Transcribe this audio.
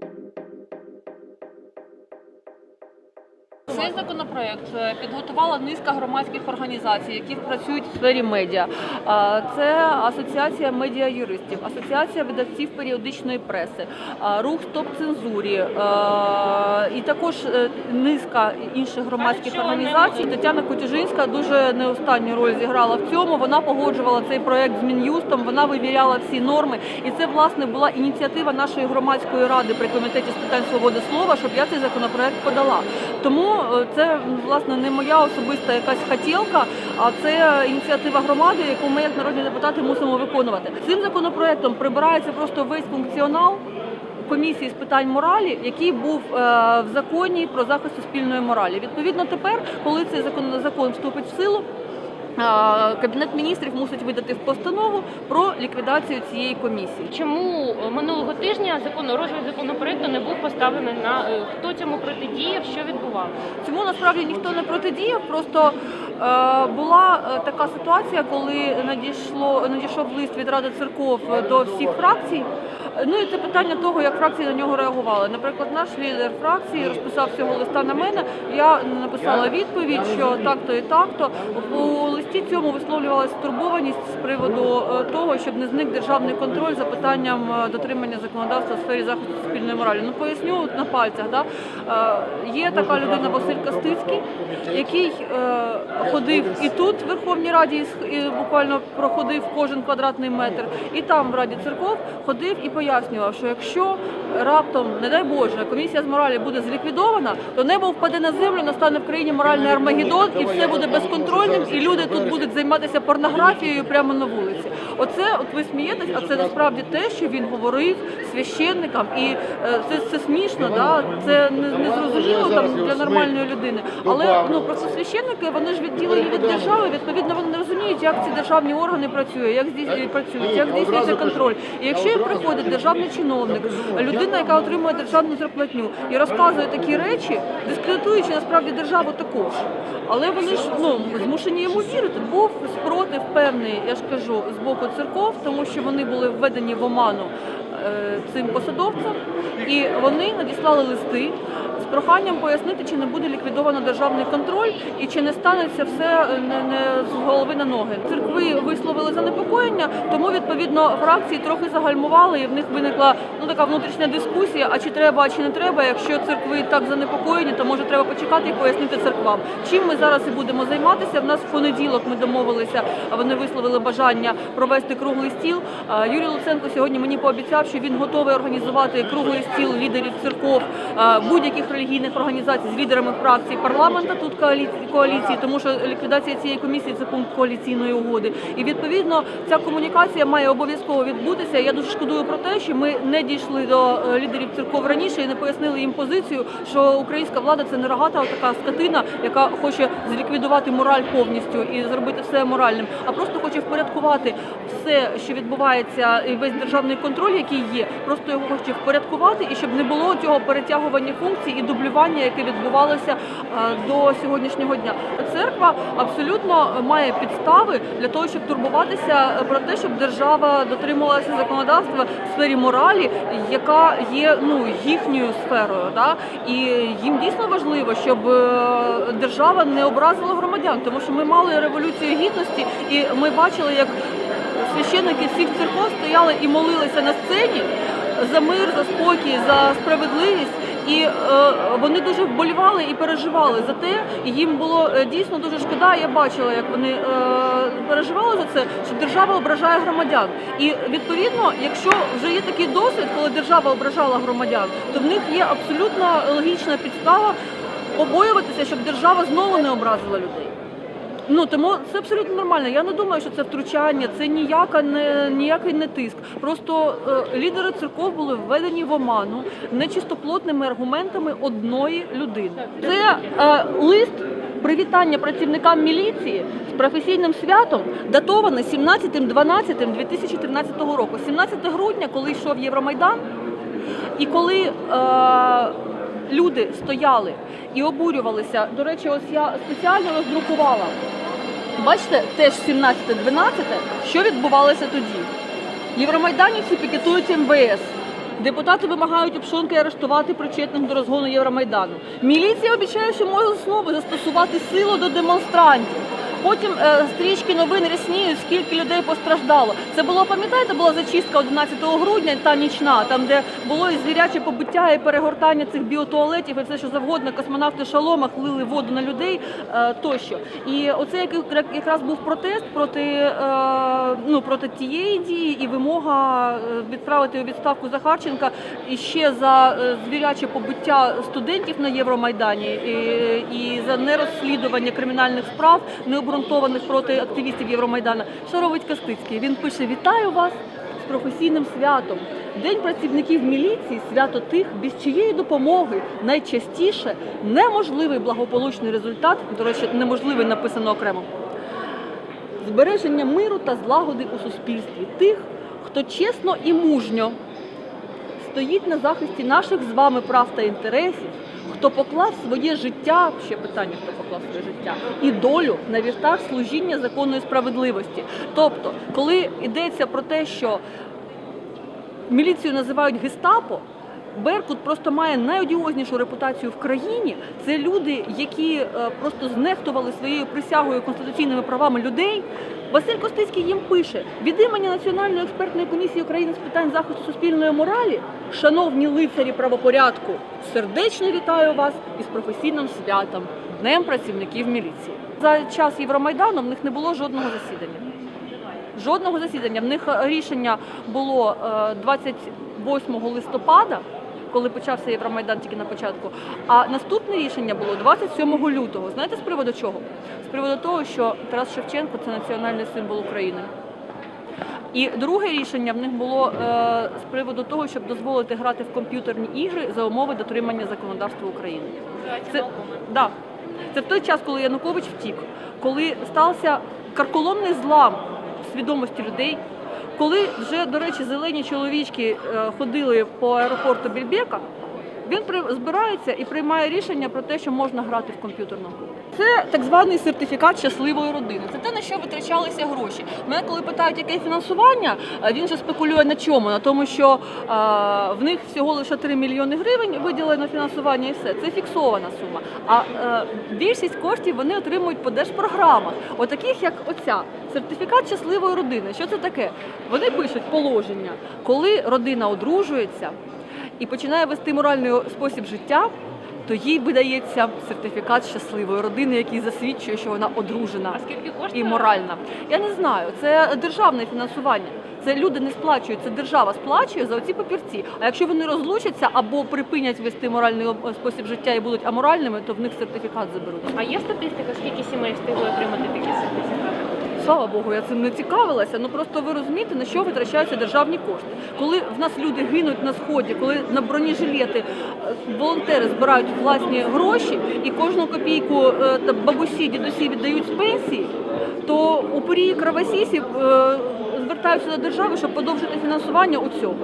Thank you. Цей законопроект е, підготувала низка громадських організацій, які працюють в сфері медіа. Це асоціація медіа-юристів, асоціація видавців періодичної преси, рух стоп цензурі і також е, низка інших громадських організацій. Тетяна Котюжинська дуже не останню роль зіграла в цьому. Вона погоджувала цей проект з мін'юстом. Вона вивіряла всі норми, і це власне була ініціатива нашої громадської ради при комітеті з питань свободи слова, щоб я цей законопроект подала. Тому е, це власне не моя особиста якась хотілка, а це ініціатива громади, яку ми як народні депутати мусимо виконувати. Цим законопроектом прибирається просто весь функціонал. Комісії з питань моралі, який був е, в законі про захист суспільної моралі. Відповідно, тепер, коли цей закон закон вступить в силу, кабінет міністрів мусить видати постанову про ліквідацію цієї комісії. Чому минулого тижня закон розгляд законопроекту не був поставлений на е, хто цьому протидіяв, що відбувалося? Цьому насправді ніхто не протидіяв. Просто була е, така ситуація, коли надійшло надійшов лист від Ради церков до всіх фракцій. Ну і це питання того, як фракції на нього реагували. Наприклад, наш лідер фракції розписав цього листа на мене. Я написала відповідь, що так-то і так-то. У листі цьому висловлювалася стурбованість з приводу е, того, щоб не зник державний контроль за питанням е, дотримання законодавства в сфері захисту суспільної моралі. Ну поясню на пальцях. Да? Е, Є така людина Василь Костицький, який е, ходив і тут в Верховній Раді, буквально проходив кожен квадратний метр, і там в Раді церков ходив і пояснював, що якщо раптом, не дай Боже, комісія з моралі буде зліквідована, то небо впаде на землю, настане в країні моральний армагеддон, і все буде безконтрольним, і люди тут будуть займатися порнографією прямо на вулиці. Оце, от ви смієтесь, а це насправді те, що він говорив священникам, і е, це, це смішно, да? це не, не зрозуміло там для нормальної людини. Але ну просто священники вони ж відділені від держави. Відповідно, вони не розуміють, як ці державні органи працюють, як здійснюють працюють, як здійснюється контроль. І якщо приходить державний чиновник, людина, яка отримує державну зарплатню і розказує такі речі, дискредитуючи насправді державу також. Але вони ж ну змушені йому вірити. Був спротив певний, я ж кажу, з боку церков, тому що вони були введені в оману е, цим посадовцям, і вони надіслали листи з проханням пояснити, чи не буде ліквідовано державний контроль і чи не станеться все не, не з голови на ноги. Церкви висловили занепокоєння, тому відповідно фракції трохи загальмували, і в них виникла ну така внутрішня дискусія: а чи треба, а чи не треба. Якщо церкви так занепокоєні, то може треба почекати і пояснити церквам. Чим ми зараз і будемо займатися? В нас в понеділок ми домовилися, вони висловили бажання провести круглий стіл. Юрій Луценко сьогодні мені пообіцяв, що він готовий організувати круглий стіл лідерів церков будь-яких релігійних організацій з лідерами фракцій парламента тут коаліції, тому що ліквідація цієї комісії це пункт коаліційної угоди. І відповідно ця комунікація має обов'язково відбутися. Я дуже шкодую про те, що ми не дійшли до е, лідерів церков раніше і не пояснили їм позицію, що українська влада це не рогата, така скотина, яка хоче зліквідувати мораль повністю і зробити все моральним, а просто хоче впорядкувати все, що відбувається, і весь державний контроль, який є, просто його хоче впорядкувати, і щоб не було цього перетягування функцій і дублювання, яке відбувалося е, до сьогоднішнього дня. Церква абсолютно має підстави для того, щоб турбуватися про те, щоб держава дотримувалася законодавства в сфері моралі, яка є ну їхньою сферою. Да? І їм дійсно важливо, щоб е, держава не образила громадян, тому що ми мали революцію гідності, і ми бачили, як священники всіх церков стояли і молилися на сцені за мир, за спокій, за справедливість. І е, вони дуже вболівали і переживали за те, і їм було е, дійсно дуже шкода. Я бачила, як вони е, переживали за це, що держава ображає громадян. І відповідно, якщо вже є такий досвід, коли держава ображала громадян, то в них є абсолютно логічна підстава побоюватися, щоб держава знову не образила людей. Ну тому це абсолютно нормально. Я не думаю, що це втручання, це ніяка не ніякий не тиск. Просто е, лідери церков були введені в оману нечистоплотними аргументами одної людини. Це е, лист привітання працівникам міліції з професійним святом, датований 17.12.2013 року. 17 грудня, коли йшов Євромайдан, і коли е, люди стояли і обурювалися, до речі, ось я спеціально роздрукувала. Бачите, теж 17-12, що відбувалося тоді. Євромайданівці пікетують МВС. Депутати вимагають обшонки арештувати причетних до розгону Євромайдану. Міліція обіцяє, що може знову застосувати силу до демонстрантів. Потім е, стрічки новин рясніють, скільки людей постраждало. Це було, пам'ятаєте, була зачистка 11 грудня, та нічна, там де було і звіряче побиття, і перегортання цих біотуалетів, і все що завгодно. Космонавти в шаломах лили воду на людей е, тощо. І оце як- як- якраз був протест проти, е, ну, проти тієї дії і вимога відправити у відставку Захарченка і ще за звіряче побиття студентів на Євромайдані і, і за нерозслідування кримінальних справ, необґрунтованих проти активістів Євромайдана. Що робить Костицький? Він пише: Вітаю вас з професійним святом. День працівників міліції свято тих, без чиєї допомоги найчастіше неможливий благополучний результат. До речі, неможливий написано окремо збереження миру та злагоди у суспільстві тих, хто чесно і мужньо стоїть на захисті наших з вами прав та інтересів, хто поклав своє життя, ще питання, хто поклав своє життя, і долю на вівтар служіння законної справедливості. Тобто, коли йдеться про те, що міліцію називають гестапо. Беркут просто має найодіознішу репутацію в країні. Це люди, які е, просто знехтували своєю присягою конституційними правами людей. Василь Костицький їм пише від імені Національної експертної комісії України з питань захисту суспільної моралі, шановні лицарі правопорядку, сердечно вітаю вас із професійним святом, Днем працівників міліції. За час Євромайдану в них не було жодного засідання. Жодного засідання. В них рішення було е, 28 листопада, коли почався Євромайдан тільки на початку. А наступне рішення було 27 лютого. Знаєте з приводу чого? З приводу того, що Тарас Шевченко це національний символ України. І друге рішення в них було е, з приводу того, щоб дозволити грати в комп'ютерні ігри за умови дотримання законодавства України. Це, да. це в той час, коли Янукович втік, коли стався карколомний злам свідомості людей, коли вже, до речі, зелені чоловічки е, ходили по аеропорту Більбека, він збирається і приймає рішення про те, що можна грати в комп'ютерну гру. Це так званий сертифікат щасливої родини. Це те, на що витрачалися гроші. Мене коли питають, яке фінансування, е, він же спекулює на чому? На тому, що е, в них всього лише 3 мільйони гривень виділено фінансування і все. Це фіксована сума. А е, більшість коштів вони отримують по держпрограмах, отаких як оця. Сертифікат щасливої родини. Що це таке? Вони пишуть положення, коли родина одружується і починає вести моральний спосіб життя, то їй видається сертифікат щасливої родини, який засвідчує, що вона одружена і моральна. Я не знаю, це державне фінансування. Це люди не сплачують, це держава сплачує за оці папірці. А якщо вони розлучаться або припинять вести моральний спосіб життя і будуть аморальними, то в них сертифікат заберуть. А є статистика, скільки сімей встигли отримати такі сертифікати? Слава Богу, я цим не цікавилася. Ну просто ви розумієте, на що витрачаються державні кошти. Коли в нас люди гинуть на сході, коли на бронежилети е, волонтери збирають власні гроші і кожну копійку е, та бабусі, дідусі віддають з пенсії, то у порії кровосісів е, звертаються до держави, щоб подовжити фінансування у цього.